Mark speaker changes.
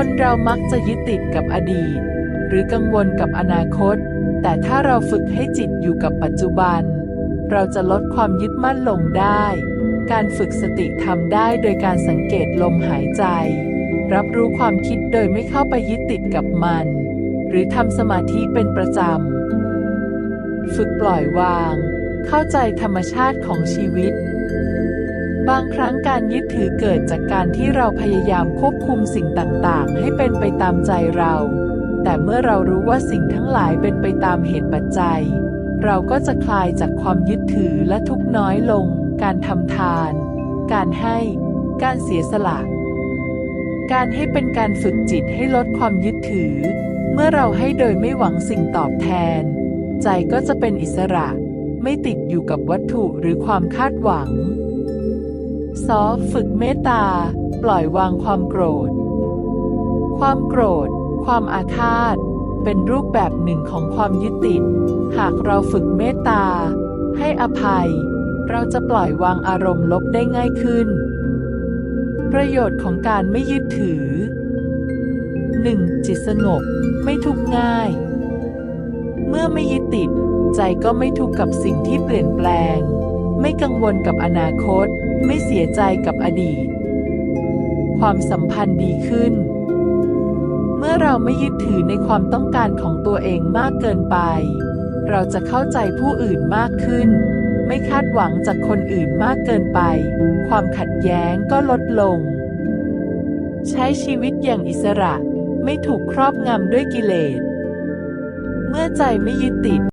Speaker 1: คนเรามักจะยึดติดกับอดีต หรือกังวลกับอนาคต แต่ถ้าเราฝึกให้จิตอยู่กับปัจจุบัน เราจะลดความยึดมั่นลงได้ การฝึกสติทำได้โดยการสังเกตลมหายใจ รับรู้ความคิดโดยไม่เข้าไปยึดติดกับมัน หรือทำสมาธิเป็นประจำ ฝึกปล่อยวาง เข้าใจธรรมชาติของชีวิต บางครั้งการยึดถือเกิดจากการที่เราพยายามควบคุมสิ่งต่างๆ ให้เป็นไปตามใจเรา แต่เมื่อเรารู้ว่าสิ่งทั้งหลายเป็นไปตามเหตุปัจจัย เราก็จะคลายจากความยึดถือและทุกน้อยลง การทำทาน การให้ การเสียสละ การให้เป็นการฝึกจิตให้ลดความยึดถือ เมื่อเราให้โดยไม่หวังสิ่งตอบแทน ใจก็จะเป็นอิสระ ไม่ติดอยู่กับวัตถุหรือความคาดหวัง ซอฝึกเมตตา ปล่อยวางความโกรธ ความโกรธ ความอาฆาต เป็นรูปแบบหนึ่งของความยึดติด หากเราฝึกเมตตา ให้อภัย เราจะปล่อยวางอารมณ์ลบได้ง่ายขึ้น ประโยชน์ของการไม่ยึดถือ 1. จิตสงบ ไม่ทุกข์ง่าย เมื่อไม่ยึดติด ใจก็ไม่ทุกข์กับสิ่งที่เปลี่ยนแปลง ไม่กังวลกับอนาคต ไม่เสียใจกับอดีต ความสัมพันธ์ดีขึ้น เมื่อเราไม่ยึดถือในความต้องการของตัวเองมากเกินไป เราจะเข้าใจผู้อื่นมากขึ้น ไม่คาดหวังจากคนอื่นมากเกินไป ความขัดแย้งก็ลดลง ใช้ชีวิตอย่างอิสระ ไม่ถูกครอบงำด้วยกิเลส เมื่อใจไม่ยึดติด